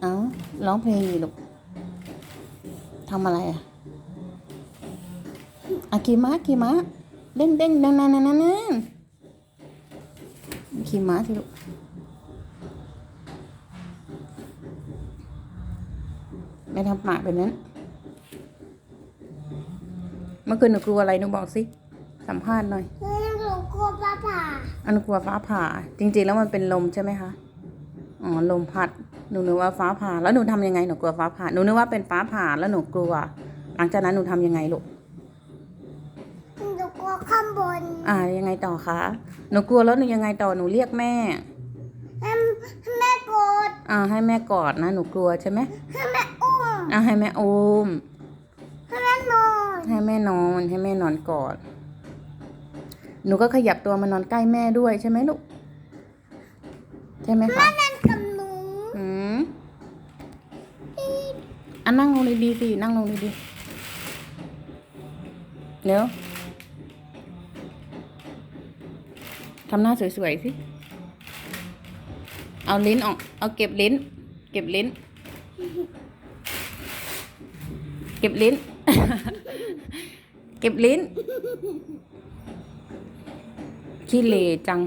เอาร้องเพลงอยู่ลูกทำอะไรอะอะขี่ม้าขี่ม้าเด้งเด้งนั่นนั่นนั่นนั่นขี่ม้าสิลูกไม่ทำปากแบบนั้นเมื่อคืนหนูกลัวอะไรหนูบอกสิสัมภาษณ์หน่อยหนูกลัวปลาผ่าอันกลัวฟ้าผ่า จริงๆแล้วมันเป็นลมใช่ไหมคะอ๋อลมพัด หนูนึกว่าฟ้าผ่าแล้วหนูทำยังไงหนูกลัวฟ้าผ่าหนูนึกว่าเป็นฟ้าผ่าแล้วหนูกลัว หลังจากนั้นหนูทำยังไงลูกหนูกลัวข้างบน อ่ายังไงต่อคะหนูกลัวแล้วหนูยังไงต่อหนูเรียกแม่ให้ให้แม่กดอ่าให้แม่กอดนะหนูกลัวใช่ไหมให้แม่อุ้มอ่าให้แม่โอมให้แม่นอนให้แม่นอนให้แม่นอนกอดหนูก็ขยับตัวมานอนใกล้แม่ด้วยใช่ไหมลูกใช่ไหมคะ นั่นกับหนู อืม อะนั่งลงดีๆสิ นั่งลงดีๆเร็วทำหน้าสวยๆสิ เอาลิ้นออก เอาเก็บลิ้น เก็บลิ้น เก็บลิ้น เก็บลิ้นขี้เหร่จัง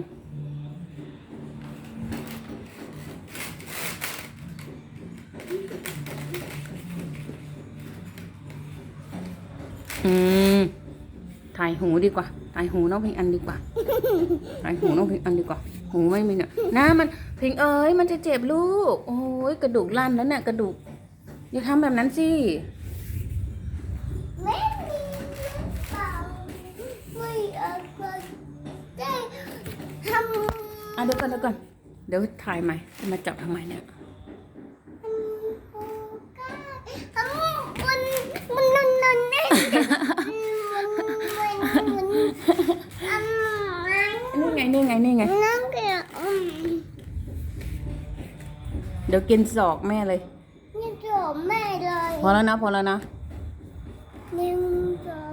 อืมถ่ายหูดีกว่า ถ่ายหูน้องพิงอันดีกว่า ถ่ายหูน้องพิงอันดีกว่า หูไม่มีเนี่ยนะมันพิงเอ้ยมันจะเจ็บลูก โอ้ยกระดูกลั่นแล้วเนี่ยกระดูก อย่าทำแบบนั้นสิไม่มีเปล่าไม่เอาไปได้ทำอะเดี๋ยวก่อนเดี๋ยวก่อน เดี๋ยวถ่ายใหม่จะมาจับทำไมเนี่ย มันมันมันมันเนี่ยมันมันมันมัน นี่ ไงนี่ไงนี่ไง นั่งเกี่ยวอืมเดี๋ยวกินศอกแม่เลย นี่จบแม่เลย พอแล้วนะ พอแล้วนะ หนึ่งสอง